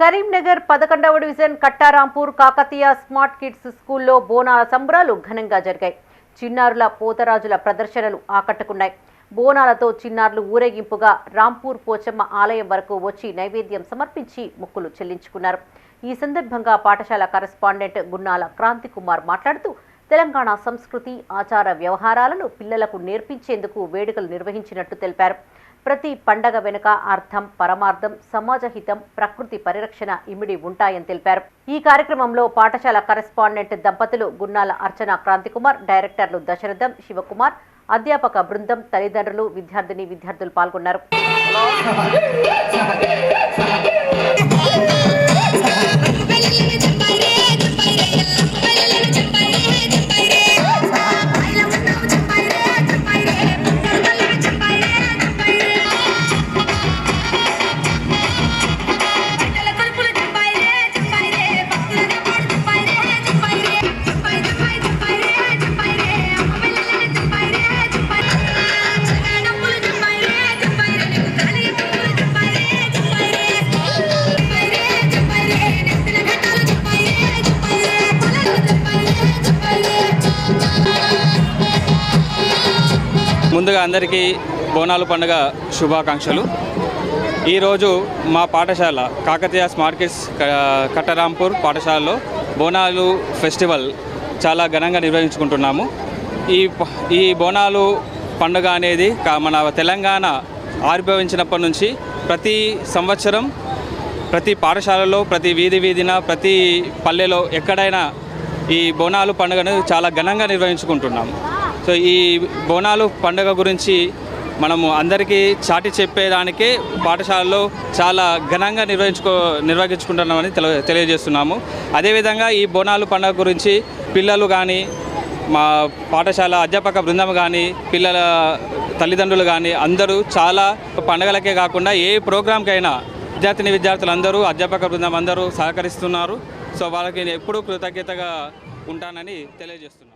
కరీంనగర్ పదకొండవ division Kattarampur Kakatiya smart kids స్కూల్లో బోనాల సంబరాలు ఘనంగా జరిగాయి. చిన్నారుల పోతరాజుల ప్రదర్శనలు ఆకట్టుకున్నాయి. బోనాలతో చిన్నారులు ఊరేగింపుగా రాంపూర్ పోచమ్మ ఆలయం వరకు వచ్చి నైవేద్యం సమర్పించి మొక్కులు చెల్లించుకున్నారు. ఈ సందర్భంగా పాఠశాల కరెస్పాండెంట్ గున్నాల క్రాంతి కుమార్ మాట్లాడుతూ తెలంగాణ సంస్కృతి ఆచార వ్యవహారాలను పిల్లలకు నేర్పించేందుకు వేడుకలు నిర్వహించినట్టు తెలిపారు. ప్రతి పండగ వెనుక అర్థం పరమార్థం సమాజ హితం ప్రకృతి పరిరక్షణ ఇమిడి ఉంటాయని తెలిపారు. ఈ కార్యక్రమంలో పాఠశాల కరెస్పాండెంట్ దంపతులు గున్నాల అర్చన క్రాంతికుమార్ డైరెక్టర్లు దశరథం శివకుమార్ అధ్యాపక బృందం తల్లిదండ్రులు విద్యార్థిని విద్యార్థులు పాల్గొన్నారు. ముందుగా అందరికీ బోనాలు పండుగ శుభాకాంక్షలు. ఈరోజు మా పాఠశాల కాకతీయ స్మార్ట్ కిడ్స్ కట్టరాంపూర్ పాఠశాలలో బోనాలు ఫెస్టివల్ చాలా ఘనంగా నిర్వహించుకుంటున్నాము. ఈ ఈ బోనాలు పండుగ అనేది కా- మన తెలంగాణ ఆవిర్భవించినప్పటి నుంచి ప్రతి సంవత్సరం ప్రతి పాఠశాలలో ప్రతి వీధి వీధిన ప్రతి పల్లెలో ఎక్కడైనా ఈ బోనాలు పండుగను చాలా ఘనంగా నిర్వహించుకుంటున్నాము. సో ఈ బోనాలు పండుగ గురించి మనము అందరికీ చాటి చెప్పేదానికే పాఠశాలలో చాలా ఘనంగా నిర్వహించుకో నిర్వహించుకుంటున్నామని తెల తెలియజేస్తున్నాము. అదేవిధంగా ఈ బోనాలు పండుగ గురించి పిల్లలు కానీ మా పాఠశాల అధ్యాపక బృందం కానీ పిల్లల తల్లిదండ్రులు కానీ అందరూ చాలా పండగలకే కాకుండా ఏ ప్రోగ్రాంకైనా విద్యార్థిని విద్యార్థులందరూ అధ్యాపక బృందం అందరూ సహకరిస్తున్నారు. సో వాళ్ళకి నేను ఎప్పుడూ కృతజ్ఞతగా ఉంటానని తెలియజేస్తున్నాను.